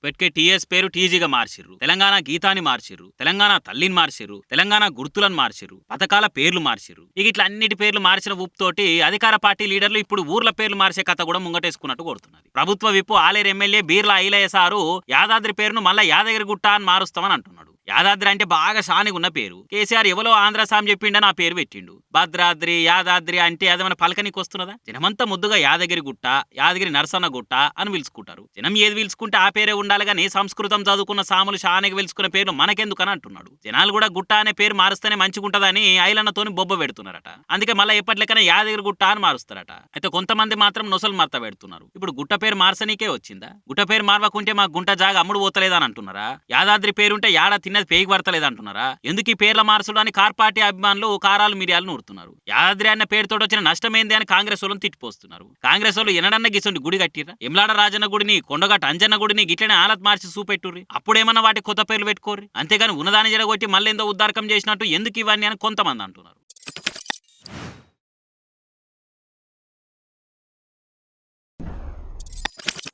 ఇప్పటికే టీఎస్ పేరు టీజీగా మార్చిర్రు. తెలంగాణ గీతాన్ని మార్చిర్రు. తెలంగాణ తల్లిని మార్చిర్రు. తెలంగాణ గుర్తులను మార్చిర్రు. పథకాల పేర్లు మార్చిర్రు. ఇక ఇట్లా అన్నిటి పేర్లు మార్చిన తోటి అధికార పార్టీ లీడర్లు ఇప్పుడు ఊర్ల పేర్లు మార్చే కథ కూడా ముంగటేసుకున్నట్టు కొడుతున్నది. ప్రభుత్వ whip Aleru MLA Beerla Ilaiah sir Yadadri పేరును మళ్ళా యాదగిరి గుట్ట అని మారుస్తామని అంటున్నాడు. యాదాద్రి అంటే బాగా సానిగా ఉన్న పేరు. కేసీఆర్ ఎవలో ఆంధ్ర సాం చెప్పిండని ఆ పేరు పెట్టిండు. భద్రాద్రి యాదాద్రి అంటే ఏదైనా పలకనికి వస్తున్నదా? జనమంతా ముద్దుగా యాదగిరి గుట్ట యాదగిరి నరసన్న గుట్ట అని పిలుచుకుంటారు. జనం ఏది పిలుచుకుంటే ఆ పేరే ఉండాలి కానీ సంస్కృతం చదువుకున్న సాములు షానికి పిలుచుకున్న పేర్లు మనకెందుకని అంటున్నాడు. జనాలు కూడా గుట్ట అనే పేరు మారుస్తేనే మంచిగుంటదని ఐలన్నతోని బొబ్బ పెడుతున్నారట. అందుకే మళ్ళీ ఎప్పటికైనా యాదగిరి గుట్ట అని మారుస్తారట. అయితే కొంతమంది మాత్రం నొసలు మర్త పెడుతున్నారు. ఇప్పుడు గుట్ట పేరు మార్చనీకే వచ్చిందా? గుట్ట పేరు మార్వకుంటే మా గుంట జాగా అమ్ముడు పోతలేదని అంటున్నారా? యాదాద్రి పేరుంటే యాడ అనేది పేగి పడతలేదు అంటున్నారా? ఎందుకు ఈ పేర్ల మార్చడానికి అని కార్ పార్టీ అభిమానులు కారాలు మిరియాలు నూరుతున్నారు. యాదాద్రి అన్న పేరుతో వచ్చిన నష్టమైంది అని కాంగ్రెస్ వాళ్ళని తిట్టిపోస్తున్నారు. కాంగ్రెస్ వాళ్ళు ఎనడన్న గిసండి గుడి కట్టిరా ఎమ్లాడ రాజన్న గుడిని కొండగట్ట అంజన్న గుడిని గిట్లనే ఆలత్ మార్చి చూపెట్టుర్రి. అప్పుడేమన్నా వాటి కొత్త పేర్లు పెట్టుకోర్రి? అంతేగాని ఉన్నదాని జడగొట్టి మళ్ళీ ఎంతో ఉద్దారకం చేసినట్టు ఎందుకు ఇవన్నీ అని కొంతమంది అంటున్నారు.